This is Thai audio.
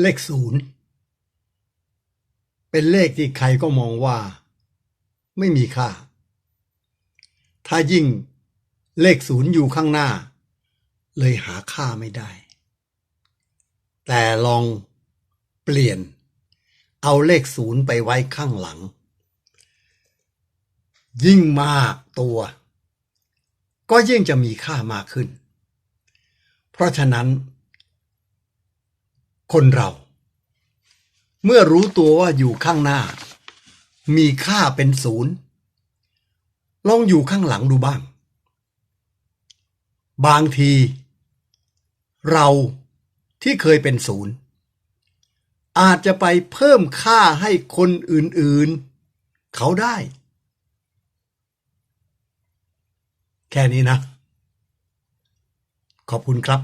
เลขศูนย์เป็นเลขที่ใครก็มองว่า ไม่มีค่า ถ้ายิ่งเลขศูนย์อยู่ข้างหน้า เลยหาค่าไม่ได้ แต่ลองเปลี่ยน เอาเลขศูนย์ไปไว้ข้างหลัง ยิ่งมากตัว ก็ยิ่งจะมีค่ามากขึ้น เพราะฉะนั้น คนเรา เมื่อรู้ตัวว่าอยู่ข้างหน้า มีค่าเป็นศูนย์ลองอยู่ข้างหลังดูบ้าง บางที เราที่เคยเป็นศูนย์อาจจะไปเพิ่มค่าให้คนอื่นๆ เขาได้ แค่นี้นะ ขอบคุณครับ